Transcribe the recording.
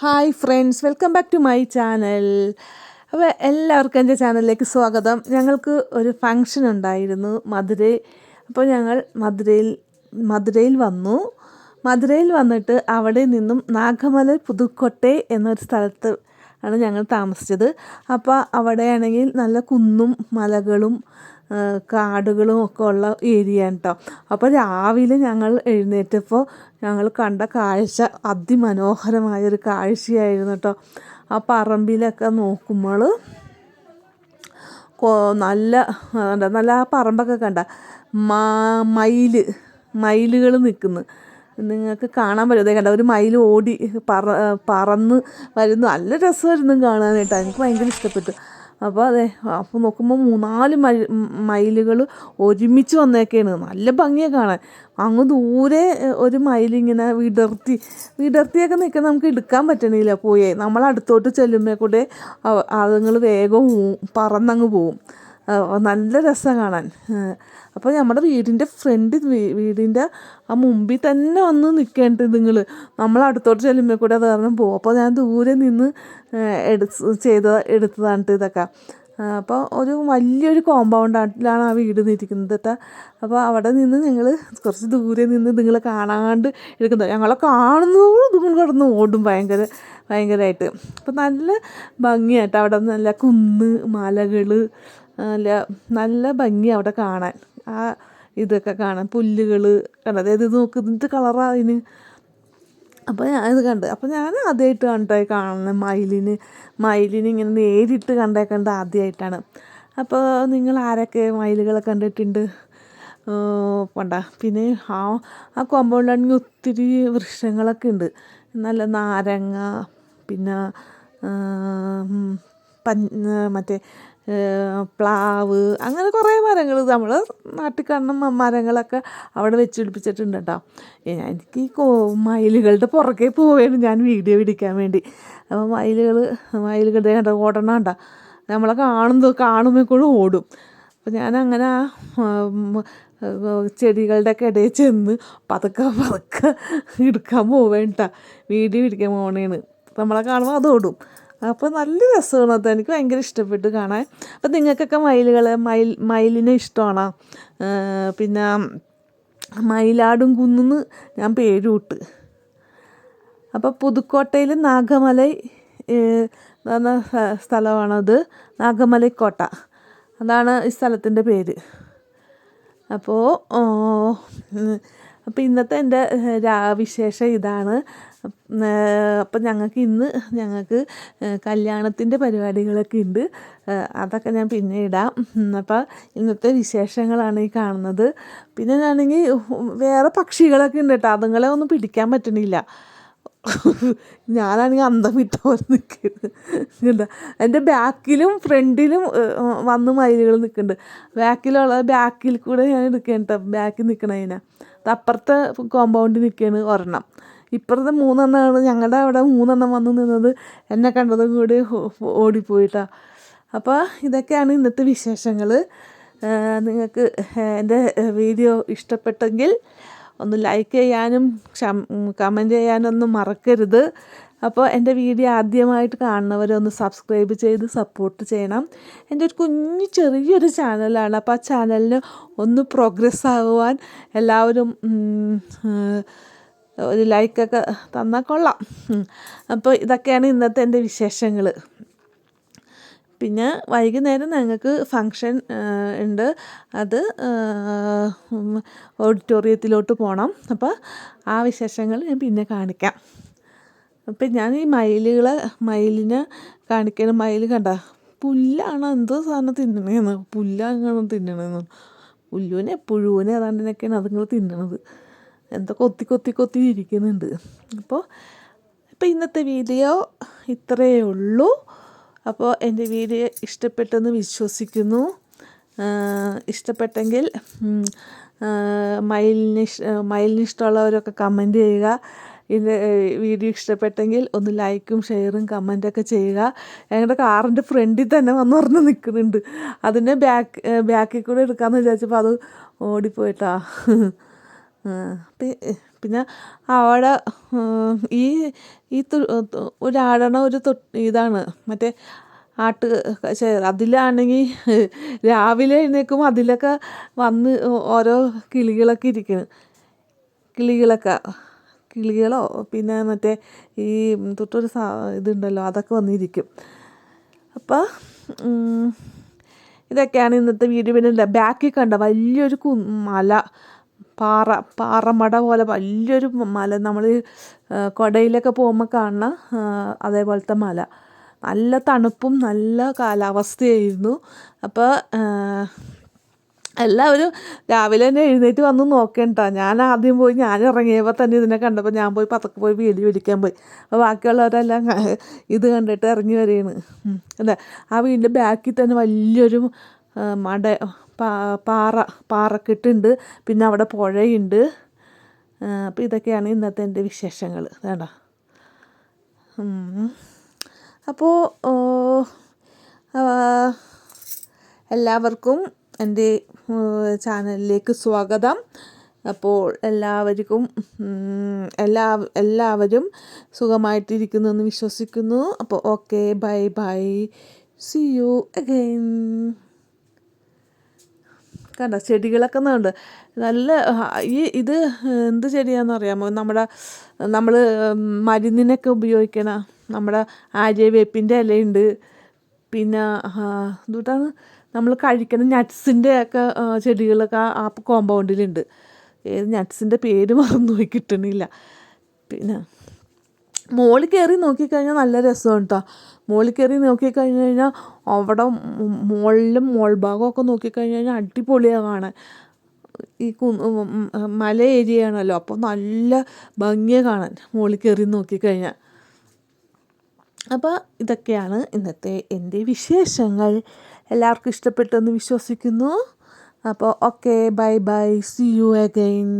Hi friends welcome back to my channel. അപ്പോൾ എല്ലാവർക്കും എന്റെ ചാനലിലേക്ക് സ്വാഗതം. ഞങ്ങൾക്ക് ഒരു ഫങ്ഷൻ ഉണ്ടായിരുന്നു മധുരയിൽ അപ്പോൾ ഞങ്ങൾ മധുരയിൽ മധുരയിൽ വന്നു. മധുരയിൽ വന്നിട്ട് അവിടെ നിന്നും നാഗമല പുതുക്കോട്ടെ എന്നൊരു സ്ഥലത്ത് ആണ് ഞങ്ങൾ താമസിച്ചത്. അപ്പോൾ അവിടെയാണെങ്കിൽ നല്ല കുന്നും മലകളും കാടുകളും ഒക്കെ ഉള്ള ഏരിയ കേട്ടോ അപ്പോൾ രാവിലെ ഞങ്ങൾ എഴുന്നേറ്റപ്പോൾ ഞങ്ങൾ കണ്ട കാഴ്ച അതിമനോഹരമായൊരു കാഴ്ചയായിരുന്നു കേട്ടോ ആ പറമ്പിലൊക്കെ നോക്കുമ്പോൾ നല്ല നല്ല ആ പറമ്പൊക്കെ കണ്ട മാ മയിൽ മയിലുകൾ നിൽക്കുന്നു. നിങ്ങൾക്ക് കാണാൻ പറ്റും. കണ്ട ഒരു മയിൽ ഓടി പറ പറന്ന് വരുന്നു. നല്ല രസമായിരുന്നു കാണാനായിട്ട്. എനിക്ക് ഭയങ്കര ഇഷ്ടപ്പെട്ടു. അപ്പോൾ അതെ അപ്പോൾ നോക്കുമ്പോൾ മൂന്നാൽ മഴ മയിലുകൾ ഒരുമിച്ച് വന്നേക്കാണ്. നല്ല ഭംഗിയാണ് കാണാൻ. അങ്ങ് ദൂരെ ഒരു മയിലിങ്ങനെ വിടർത്തി വിടർത്തിയൊക്കെ നിൽക്കാൻ നമുക്ക് എടുക്കാൻ പറ്റണില്ല പോയേ. നമ്മൾ അടുത്തോട്ട് ചെല്ലുമ്പോൾ കൂടെ അതുങ്ങൾ വേഗം പറന്നങ്ങ് പോവും. നല്ല രസമാണ് കാണാൻ. അപ്പോൾ നമ്മുടെ വീടിന്റെ ഫ്രണ്ട് വീടിന്റെ ആ മുമ്പിൽ തന്നെ വന്ന് നിൽക്കേണ്ടത് നിങ്ങൾ നമ്മൾ അടുത്തോട്ട് ചെല്ലുമ്പോൾ കൂടെ അത് കാരണം പോകും അപ്പോൾ ഞാൻ ദൂരെ നിന്ന് എടുത്ത് ചെയ്ത എടുത്തതാണ് ഇതൊക്കെ. അപ്പോൾ ഒരു വലിയൊരു കോമ്പൗണ്ടിലാണ് ആ വീട് നിന്നിരിക്കുന്നത് കേട്ടോ. അപ്പോൾ അവിടെ നിന്ന് ഞങ്ങൾ കുറച്ച് ദൂരെ നിന്ന് നിങ്ങൾ കാണാണ്ട് എടുക്കുന്നത്. ഞങ്ങളെ കാണുന്നതോടും ഇതും കിടന്ന് ഓടും ഭയങ്കര ഭയങ്കരമായിട്ട് അപ്പോൾ നല്ല ഭംഗിയായിട്ട് അവിടെ നല്ല കുന്ന് മലകൾ നല്ല ഭംഗി അവിടെ കാണാൻ. ആ ഇതൊക്കെ കാണാൻ. പുല്ലുകൾ കണ്ടത് അതായത് ഇത് നോക്ക് ഇതിന്റെ കളറാണ് അതിന്. അപ്പോൾ ഞാൻ ഇത് കണ്ട്. അപ്പോൾ ഞാൻ ആദ്യമായിട്ട് കണ്ടേ കാണുന്നത് മയിലിന്. മയിലിന് ഇങ്ങനെ നേരിട്ട് കണ്ടേക്കണ്ട ആദ്യമായിട്ടാണ് അപ്പോൾ നിങ്ങൾ ആരൊക്കെ മയിലുകളെ കണ്ടിട്ടുണ്ട്? പണ്ട പിന്നെ ആ ആ കോമ്പൗണ്ടിലാണെങ്കിൽ ഒത്തിരി വൃക്ഷങ്ങളൊക്കെ ഉണ്ട്. നല്ല നാരങ്ങ പിന്നെ പഞ്ഞ മറ്റേ പ്ലാവ് അങ്ങനെ കുറേ മരങ്ങൾ നമ്മൾ നാട്ടിൽ കാണുന്ന മരങ്ങളൊക്കെ അവിടെ വെച്ച് പിടിപ്പിച്ചിട്ടുണ്ട് കേട്ടോ എനിക്ക് ഈ കോ മയിലുകളുടെ പുറകെ പോവുകയാണ് ഞാൻ വീഡിയോ പിടിക്കാൻ വേണ്ടി. അപ്പോൾ മയിലുകൾ മയിലുകളുടെ കണ്ട ഓടണം കണ്ട? നമ്മളെ കാണുന്നത് കാണുമ്പോൾ ഓടും. അപ്പോൾ ഞാൻ അങ്ങനെ ചെടികളുടെ ഒക്കെ ഇടയിൽ ചെന്ന് പതുക്കെ പതുക്കെ എടുക്കാൻ പോവേണ്ട വീഡിയോ പിടിക്കാൻ പോകണേന്ന് നമ്മളെ കാണുമ്പോൾ അത് ഓടും. അപ്പോൾ നല്ല രസമാണ് അത്. എനിക്ക് ഭയങ്കര ഇഷ്ടപ്പെട്ടു കാണാൻ. അപ്പോൾ നിങ്ങൾക്കൊക്കെ മയിലുകൾ മയിൽ മയിലിനെ ഇഷ്ടമാണോ? പിന്നെ മയിലാടും കുന്നെന്ന് ഞാൻ പേര് വിട്ട് അപ്പോൾ പുതുക്കോട്ടയിൽ നാഗമല എന്ന സ്ഥ- സ്ഥലമാണത്. നാഗമലക്കോട്ട. അതാണ് ഈ സ്ഥലത്തിന്റെ പേര്. അപ്പോൾ അപ്പോൾ ഇന്നത്തെ എന്റെ വിശേഷം ഇതാണ്. അപ്പം ഞങ്ങൾക്ക് ഇന്ന് ഞങ്ങൾക്ക് കല്യാണത്തിന്റെ പരിപാടികളൊക്കെ ഉണ്ട്. അതൊക്കെ ഞാൻ പിന്നെ ഇടാം. അപ്പോൾ ഇന്നത്തെ വിശേഷങ്ങളാണ് ഈ കാണുന്നത്. പിന്നെ ഞാനെങ്കിൽ വേറെ പക്ഷികളൊക്കെ ഉണ്ട് കേട്ടോ. അതുങ്ങളെ ഒന്നും പിടിക്കാൻ പറ്റണില്ല. ഞാനാണെങ്കിൽ അന്തം വിട്ട പോലെ നിൽക്കുന്നത് എന്റെ ബാക്കിലും ഫ്രണ്ടിലും വന്ന് മയിലുകൾ നിൽക്കുന്നുണ്ട്. ബാക്കിലുള്ള ബാക്കിൽ കൂടെ ഞാൻ എടുക്കുകയാണ് കേട്ടോ ബാക്കിൽ നിൽക്കണതിനാ. അപ്പുറത്തെ കോമ്പൗണ്ടിൽ നിൽക്കുകയാണ് ഒരെണ്ണം. ഇപ്പുറത്തെ മൂന്നെണ്ണമാണ് ഞങ്ങളുടെ അവിടെ മൂന്നെണ്ണം വന്നു നിന്നത്. എന്നെ കണ്ടതും കൂടി ഓടിപ്പോയിട്ടാ. അപ്പോൾ ഇതൊക്കെയാണ് ഇന്നത്തെ വിശേഷങ്ങൾ നിങ്ങൾക്ക് എന്റെ വീഡിയോ ഇഷ്ടപ്പെട്ടെങ്കിൽ ഒന്ന് ലൈക്ക് ചെയ്യാനും കമന്റ് ചെയ്യാനൊന്നും മറക്കരുത്. അപ്പോൾ എന്റെ വീഡിയോ ആദ്യമായിട്ട് കാണുന്നവരൊന്ന് സബ്സ്ക്രൈബ് ചെയ്ത് സപ്പോർട്ട് ചെയ്യണം. എന്റെ ഒരു കുഞ്ഞു ചെറിയൊരു ചാനലാണ്. അപ്പോൾ ആ ചാനലിന് ഒന്ന് പ്രോഗ്രസ് ആകുവാൻ എല്ലാവരും ഒരു ലൈക്കൊക്കെ തന്നാൽ കൊള്ളാം. അപ്പോൾ ഇതൊക്കെയാണ് ഇന്നത്തെ എന്റെ വിശേഷങ്ങൾ പിന്നെ വൈകുന്നേരം ഞങ്ങൾക്ക് ഫങ്ഷൻ ഉണ്ട്. അത് ഓഡിറ്റോറിയത്തിലോട്ട് പോകണം അപ്പോൾ ആ വിശേഷങ്ങൾ ഞാൻ പിന്നെ കാണിക്കാം. അപ്പം ഞാൻ ഈ മയിലുകളെ മയിലിനെ കാണിക്കണ മയിൽ കണ്ട പുല്ലാണ് എന്തോ സാധനം തിന്നണേന്ന്. പുല്ലാണ് തിന്നണേന്ന്. പുല്ലുവിനെ പുഴുവിനെ അതാണ്ടിനൊക്കെയാണ് അതുങ്ങൾ തിന്നണത്. എന്തോ കൊത്തി കൊത്തി കൊത്തി ഇരിക്കുന്നുണ്ട്. അപ്പോൾ അപ്പോൾ ഇന്നത്തെ വീഡിയോ ഇത്രയേ ഉള്ളൂ. അപ്പോൾ എന്റെ വീഡിയോ ഇഷ്ടപ്പെട്ടെന്ന് വിശ്വസിക്കുന്നു. ഇഷ്ടപ്പെട്ടെങ്കിൽ മയിലിന് ഇഷ്- മയിലിന് ഇഷ്ടമുള്ളവരൊക്കെ കമന്റ് ചെയ്യുക. ഇത് വീഡിയോ ഇഷ്ടപ്പെട്ടെങ്കിൽ ഒന്ന് ലൈക്കും ഷെയറും കമന്റൊക്കെ ചെയ്യുക. ഞങ്ങളുടെ കാറിന്റെ ഫ്രണ്ടിൽ തന്നെ വന്ന് പറഞ്ഞ് നിൽക്കുന്നുണ്ട് അതിന്റെ ബാക്ക് ബാക്കിൽ കൂടെ എടുക്കാമെന്ന് വിചാരിച്ചപ്പോൾ അത് ഓടിപ്പോയിട്ടാ. പിന്നെ അവിടെ ഈ ഈ ഒരാടണ ഒരു ഇതാണ്. മറ്റേ ആട്ട് പക്ഷേ അതിലാണെങ്കിൽ രാവിലെ എഴുന്നേൽക്കുമ്പോൾ അതിലൊക്കെ വന്ന് ഓരോ കിളികളൊക്കെ ഇരിക്കുന്നു കിളികളൊക്കെ കിളികളോ പിന്നെ മറ്റേ ഈ തൊട്ടൊരു സാ ഇതുണ്ടല്ലോ അതൊക്കെ വന്നിരിക്കും. അപ്പോൾ ഇതൊക്കെയാണ് ഇന്നത്തെ വീഡിയോ. പിന്നെ ബാക്കിൽ കണ്ട വലിയൊരു കു മല. പാറ പാറമട പോലെ വലിയൊരു മല. നമ്മൾ കൊടയിലൊക്കെ പോകുമ്പോൾ കാണുന്ന അതേപോലത്തെ മല. നല്ല തണുപ്പും നല്ല കാലാവസ്ഥയായിരുന്നു. അപ്പോൾ എല്ലാവരും രാവിലെ തന്നെ എഴുന്നേറ്റ് വന്ന് നോക്കേണ്ട. ഞാൻ ആദ്യം പോയി ഞാൻ ഇറങ്ങിയപ്പോൾ തന്നെ ഇതിനെ കണ്ടപ്പോൾ ഞാൻ പോയി പതക്കെ പോയി വീഡിയോ പിടിക്കാൻ പോയി. അപ്പോൾ ബാക്കിയുള്ളവരെല്ലാം ഇത് കണ്ടിട്ട് ഇറങ്ങി വരികയാണ്. അല്ലേ ആ വീടിന്റെ ബാക്കിൽ തന്നെ വലിയൊരു മട പാറ പാറക്കെട്ടുണ്ട്. പിന്നെ അവിടെ പുഴയുണ്ട്. അപ്പോൾ ഇതൊക്കെയാണ് ഇന്നത്തെ എന്റെ വിശേഷങ്ങൾ. വേണ്ട അപ്പോൾ എല്ലാവർക്കും എന്റെ ചാനലിലേക്ക് സ്വാഗതം. അപ്പോൾ എല്ലാവർക്കും എല്ലാ എല്ലാവരും സുഖമായിട്ടിരിക്കുന്നു എന്ന് വിശ്വസിക്കുന്നു. അപ്പോൾ okay bye bye. See you again കണ്ട? ചെടികളൊക്കെ ഉണ്ട് നല്ല ഈ ഇത് എന്ത് ചെടിയാണെന്ന് അറിയാമോ? നമ്മുടെ നമ്മൾ മരുന്നിനൊക്കെ ഉപയോഗിക്കണ നമ്മുടെ ആര്യവേപ്പിന്റെ ഇലയുണ്ട്. പിന്നെ എന്തുകൊണ്ടാണ് നമ്മൾ കഴിക്കുന്ന നട്ട്സിന്റെ ഒക്കെ ചെടികളൊക്കെ ആ കോമ്പൗണ്ടിലുണ്ട് ഏത് നട്ട്സിന്റെ പേര് മറന്നു പോയി കിട്ടണില്ല. പിന്നെ മോളിൽ കയറി നോക്കിക്കഴിഞ്ഞാൽ നല്ല രസമാണ് കേട്ടോ മോളിൽ കയറി നോക്കിക്കഴിഞ്ഞ് കഴിഞ്ഞാൽ അവിടെ മുകളിലും മോൾ ഭാഗമൊക്കെ നോക്കിക്കഴിഞ്ഞ് കഴിഞ്ഞാൽ അടിപൊളിയാണ് കാണാൻ. ഈ കു മല ഏരിയ ആണല്ലോ അപ്പോൾ നല്ല ഭംഗിയാണ് കാണാൻ മുകളിൽ കയറി നോക്കിക്കഴിഞ്ഞാൽ. അപ്പോൾ ഇതൊക്കെയാണ് ഇന്നത്തെ എന്റെ വിശേഷങ്ങൾ. എല്ലാവർക്കും ഇഷ്ടപ്പെട്ടെന്ന് വിശ്വസിക്കുന്നു. അപ്പോൾ okay bye bye see you again.